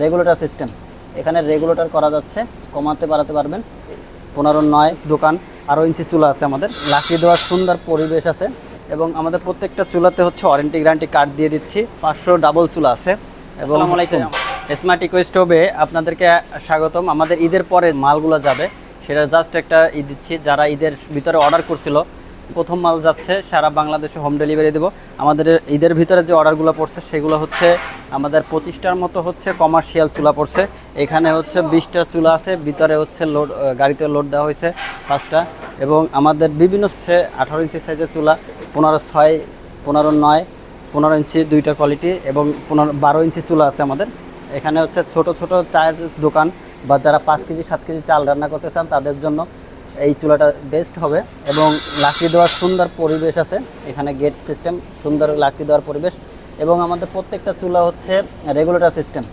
Regulator system. এখানে regulator করা যাচ্ছে কমাতে বাড়াতে পারবেন। পনেরো নয় দোকান আরও ইঞ্চি চুলা আছে আমাদের। লাকড়ি দেওয়ার সুন্দর পরিবেশ আছে এবং আমাদের প্রত্যেকটা চুলাতে হচ্ছে ওয়ারেন্টি গ্যারান্টি কার্ড দিয়ে দিচ্ছি। পাঁচশো ডাবল চুলা আছে এবং স্মার্ট ইকো স্টোভে আপনাদেরকে স্বাগতম। আমাদের ঈদের পরে মালগুলো যাবে সেটা জাস্ট একটা ই দিচ্ছি। যারা ঈদের ভিতরে অর্ডার করছিল প্রথম মাল যাচ্ছে, সারা বাংলাদেশে হোম ডেলিভারি দেবো। আমাদের ঈদের ভিতরে যে অর্ডারগুলো পড়ছে, সেগুলো হচ্ছে আমাদের পঁচিশটার মতো হচ্ছে কমার্শিয়াল চুলা পড়ছে। এখানে হচ্ছে বিশটা চুলা আছে, ভিতরে হচ্ছে লোড গাড়িতে লোড দেওয়া হয়েছে পাঁচটা। এবং আমাদের বিভিন্ন হচ্ছে আঠারো ইঞ্চি সাইজের চুলা, পনেরো ছয়, পনেরো নয়, পনেরো ইঞ্চি দুইটা কোয়ালিটি এবং পনেরো, বারো ইঞ্চি চুলা আছে আমাদের। এখানে হচ্ছে ছোট ছোট চায়ের দোকান বা যারা পাঁচ কেজি, সাত কেজি চাল রান্না করতে চান, তাদের জন্য এই চুলাটা বেস্ট হবে এবং লাকড়ি দেওয়ার সুন্দর পরিবেশ আছে। এখানে গেট সিস্টেম সুন্দর লাকড়ি দেওয়ার পরিবেশ এবং আমাদের প্রত্যেকটা চুলা হচ্ছে রেগুলেটর সিস্টেম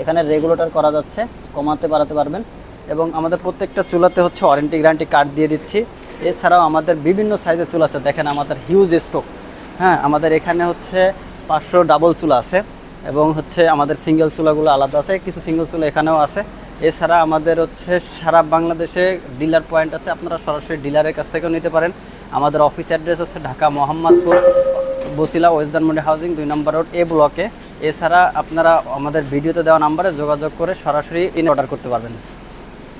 এখানে রেগুলেটর করা যাচ্ছে, কমাতে বাড়াতে পারবেন এবং আমাদের প্রত্যেকটা চুলাতে হচ্ছে ওয়ারেন্টি গ্যারান্টি কার্ড দিয়ে দিচ্ছি। এছাড়াও আমাদের বিভিন্ন সাইজের চুলা আছে, দেখেন আমাদের হিউজ স্টক হ্যাঁ আমাদের এখানে হচ্ছে পাঁচশো ডাবল চুলা আছে এবং হচ্ছে আমাদের সিঙ্গেল চুলাগুলো আলাদা আছে, কিছু সিঙ্গেল চুলা এখানেও আছে। এছাড়া আমাদের হচ্ছে সারা বাংলাদেশে ডিলার পয়েন্ট আছে, আপনারা সরাসরি ডিলারের কাছ থেকেও নিতে পারেন। আমাদের অফিস অ্যাড্রেস হচ্ছে ঢাকা মোহাম্মদপুর, বসিলা ওয়েস্টার্নমন্ডি হাউজিং, দুই নম্বর রোড এ ব্লকে। এছাড়া আপনারা আমাদের ভিডিওতে দেওয়া নাম্বারে যোগাযোগ করে সরাসরি ইন অর্ডার করতে পারবেন।